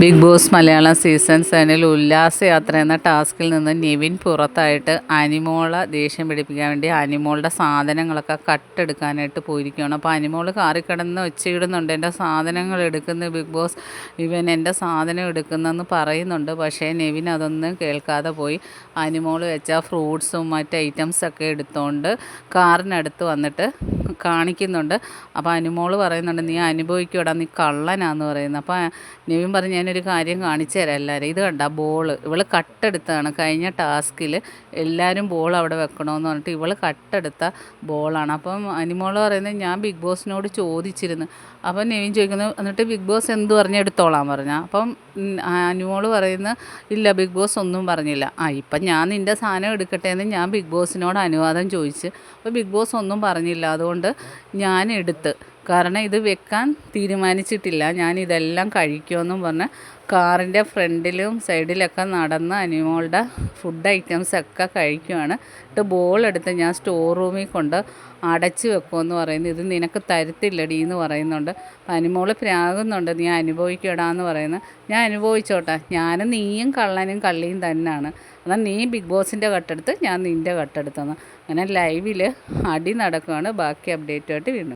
Big boss Malayalam season സെവനിൽ ഉല്ലാസയാത്ര എന്ന ടാസ്കിൽ നിന്ന് നിവിൻ പുറത്തായിട്ട് അനിമോളെ ദേഷ്യം പിടിപ്പിക്കാൻ വേണ്ടി അനിമോളുടെ സാധനങ്ങളൊക്കെ കട്ടെടുക്കാനായിട്ട് പോയിരിക്കുകയാണ്. അപ്പോൾ അനിമോൾ കാറി കിടന്ന് ഒച്ചയിടുന്നുണ്ട്. എന്റെ സാധനങ്ങൾ എടുക്കുന്ന ബിഗ് ബോസ്. ഇവൻ എന്റെ സാധനം എടുക്കുന്നെന്ന് പറയുന്നുണ്ട്. പക്ഷേ നിവിൻ അതൊന്നും കേൾക്കാതെ പോയി. അനിമോൾ വെച്ച ഫ്രൂട്ട്സും മറ്റ് ഐറ്റംസൊക്കെ എടുത്തുകൊണ്ട് കാറിനടുത്ത് വന്നിട്ട് കാണിക്കുന്നുണ്ട്. അപ്പോൾ അനുമോൾ പറയുന്നുണ്ട് നീ അനുഭവിക്കൂടാ നീ കള്ളനാന്ന് പറയുന്നത് അപ്പോൾ നിവിൻ പറഞ്ഞു ഞാനൊരു കാര്യം കാണിച്ചു തരാം എല്ലാവരും ഇത് കണ്ട ബോൾ ഇവൾ കട്ടെടുത്താണ്. കഴിഞ്ഞ ടാസ്കിൽ എല്ലാവരും ബോൾ അവിടെ വെക്കണമെന്ന് പറഞ്ഞിട്ട് ഇവൾ കട്ടെടുത്ത ബോളാണ്. അപ്പം അനിമോൾ പറയുന്നത് ഞാൻ ബിഗ് ബോസിനോട് ചോദിച്ചിരുന്നു. അപ്പം നെവിൻ ചോദിക്കുന്നു എന്നിട്ട് ബിഗ് ബോസ് എന്ത് പറഞ്ഞ് എടുത്തോളാൻ പറഞ്ഞു. അപ്പം അനുമോൾ പറയുന്ന ഇല്ല ബിഗ് ബോസ് ഒന്നും പറഞ്ഞില്ല. ആ ഇപ്പം ഞാൻ നിന്റെ സാധനം എടുക്കട്ടെ എന്ന് ഞാൻ ബിഗ് ബോസിനോട് അനുവാദം ചോദിച്ച്. അപ്പോൾ ബിഗ് ബോസ് ഒന്നും പറഞ്ഞില്ല. അതുകൊണ്ട് ഞാൻ എടുത്ത്. കാരണം ഇത് വെക്കാൻ തീരുമാനിച്ചിട്ടില്ല. ഞാൻ ഇതെല്ലാം കഴിക്കുമെന്നും പറഞ്ഞ് കാറിന്റെ ഫ്രണ്ടിലും സൈഡിലൊക്കെ നടന്ന് അനിമോളുടെ ഫുഡ് ഐറ്റംസ് ഒക്കെ കഴിക്കുവാണ്. എന്നിട്ട് ബോൾ എടുത്ത് ഞാൻ സ്റ്റോർ റൂമിൽ കൊണ്ട് അടച്ച് വെക്കുമെന്ന് പറയുന്നു. ഇത് നിനക്ക് തരത്തില്ലടി എന്ന് പറയുന്നുണ്ട്. അനിമോൾ പ്രാകുന്നുണ്ട് നീ അനുഭവിക്കടാന്ന് പറയുന്നത് ഞാൻ അനുഭവിച്ചോട്ടെ. ഞാനും നീയും കള്ളനും കള്ളിയും തന്നെയാണ് എന്നാൽ നീ ബിഗ് ബോസിന്റെ കട്ടെടുത്ത് ഞാൻ നിന്റെ കട്ടെടുത്തെന്ന്. അങ്ങനെ ലൈവിൽ അടി നടക്കുകയാണ് ബാക്കി അപ്ഡേറ്റുമായിട്ട് വീണ്ടും